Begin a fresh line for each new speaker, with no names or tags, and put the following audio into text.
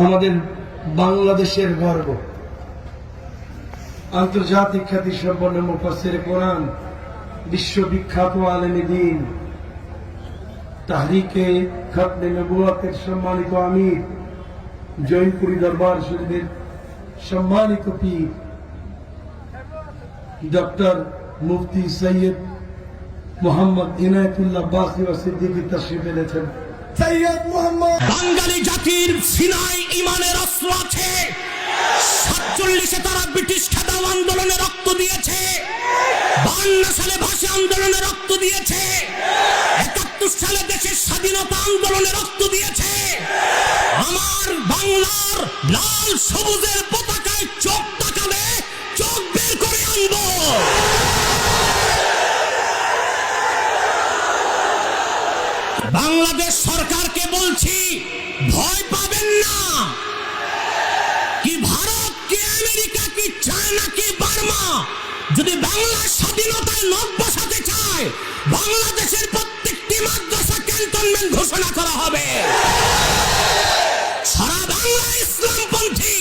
আমাদের বাংলাদেশের গর্ব। আন্তর্জাতিক খ্যাতি সম্পন্ন মুফাসির কোরআন বিশ্ববিখ্যাত আলেমী দিন। তাহরিকে খতনে নবুয়াতের সম্মানিত আমির জৈনপুরী দরবার শরীফের সম্মানিত পীর, ডক্টর মুফতি সৈয়দ মোহাম্মদ ইনায়তুল্লাহ বাসি ও সিদ্দিকী তশরিফ এনেছেন।
সৈয়দ মোহাম্মদ
বাঙালি জাতির সিনাই ইমানের অস্ত্র আছে। সাতচল্লিশে তারা ব্রিটিশ খেদাও আন্দোলনে রক্ত দিয়েছে। বান্ন সালে ভাষা আন্দোলনে রক্ত দিয়েছে। একাত্তর সালে দেশের স্বাধীনতা আন্দোলনে রক্ত দিয়েছে। আমার বাংলার লাল সবুজের পতাকায় চোখ বাংলাদেশ সরকারকে বলছি, ভয় পাবেন না। কি ভারত, কি আমেরিকা, কি চায়না, কি বার্মা, যদি বাংলার স্বাধীনতায় নখ বসাতে চায়, বাংলাদেশের প্রত্যেকটি মাদ্রাসা ক্যান্টনমেন্ট ঘোষণা করা হবে। সারা বাংলা ইসলামপন্থী